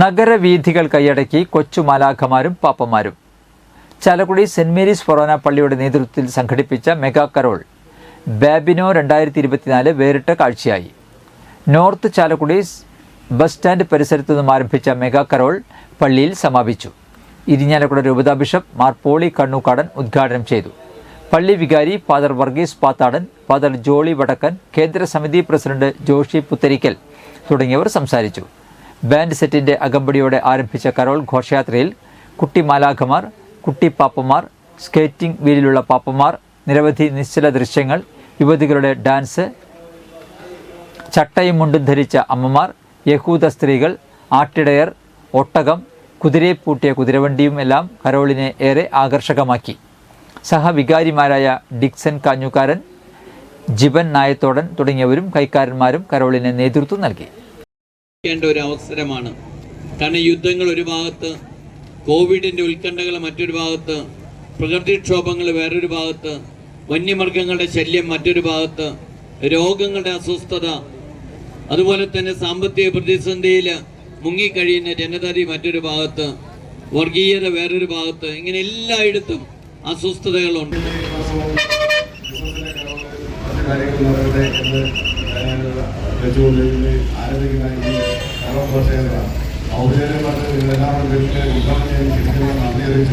നഗരവീഥികൾ കൈയടക്കി കൊച്ചു മാലാഖമാരും പാപ്പമാരും ചാലക്കുടി സെന്റ് മേരീസ് ഫൊറോന പള്ളിയുടെ നേതൃത്വത്തിൽ സംഘടിപ്പിച്ച മെഗാ കരോൾ ബാബിനോ രണ്ടായിരത്തി ഇരുപത്തിനാല് വേറിട്ട കാഴ്ചയായി. നോർത്ത് ചാലക്കുടി ബസ് സ്റ്റാൻഡ് പരിസരത്തു നിന്നും ആരംഭിച്ച മെഗാ കരോൾ പള്ളിയിൽ സമാപിച്ചു. ഇരിഞ്ഞാലക്കുട രൂപതാ ബിഷപ്പ് മാർ പോളി കണ്ണൂക്കാടൻ ഉദ്ഘാടനം ചെയ്തു. പള്ളി വികാരി ഫാദർ വർഗീസ് പാത്താടൻ ഫാദർ ജോളി വടക്കൻ കേന്ദ്ര സമിതി പ്രസിഡന്റ് ജോഷി പുത്തരിക്കൽ തുടങ്ങിയവർ സംസാരിച്ചു. ബാൻഡ് സെറ്റിന്റെ അകമ്പടിയോടെ ആരംഭിച്ച കരോൾ ഘോഷയാത്രയിൽ കുട്ടി മാലാഖമാർ കുട്ടി പാപ്പമാർ സ്കേറ്റിംഗ് വീലിലുള്ള പാപ്പമാർ നിരവധി നിശ്ചല ദൃശ്യങ്ങൾ യുവതികളുടെ ഡാൻസ് ചട്ടയും മുണ്ടും ധരിച്ച അമ്മമാർ യഹൂദ സ്ത്രീകൾ ആട്ടിടയർ ഒട്ടകം കുതിരയെ പൂട്ടിയ കുതിരവണ്ടിയും എല്ലാം കരോളിനെ ഏറെ ആകർഷകമാക്കി. സഹവികാരിമാരായ ഡിക്സൺ കാഞ്ഞുകാരൻ ജിബൻ നായത്തോടൻ തുടങ്ങിയവരും കൈക്കാരന്മാരും കരോളിന് നേതൃത്വം നൽകി. ക്കേണ്ട ഒരു അവസരമാണ്. കാരണം യുദ്ധങ്ങൾ ഒരു ഭാഗത്ത് കോവിഡിന്റെ ഉത്കണ്ഠകൾ മറ്റൊരു ഭാഗത്ത് പ്രകൃതിക്ഷോഭങ്ങൾ വേറൊരു ഭാഗത്ത് വന്യമൃഗങ്ങളുടെ ശല്യം മറ്റൊരു ഭാഗത്ത് രോഗങ്ങളുടെ അസ്വസ്ഥത അതുപോലെ തന്നെ സാമ്പത്തിക പ്രതിസന്ധിയിൽ മുങ്ങിക്കഴിയുന്ന ജനതതി മറ്റൊരു ഭാഗത്ത് വർഗീയത വേറൊരു ഭാഗത്ത് ഇങ്ങനെ എല്ലായിടത്തും അസ്വസ്ഥതകളുണ്ട്. വെച്ചുകൊണ്ട് ഈ കർമ്മഘോഷയാത്ര ഔപചാരികമായിട്ട് നിങ്ങളെല്ലാവരും ഉദ്ഘാടനം ചെയ്യാൻ നന്ദി അറിയിച്ചു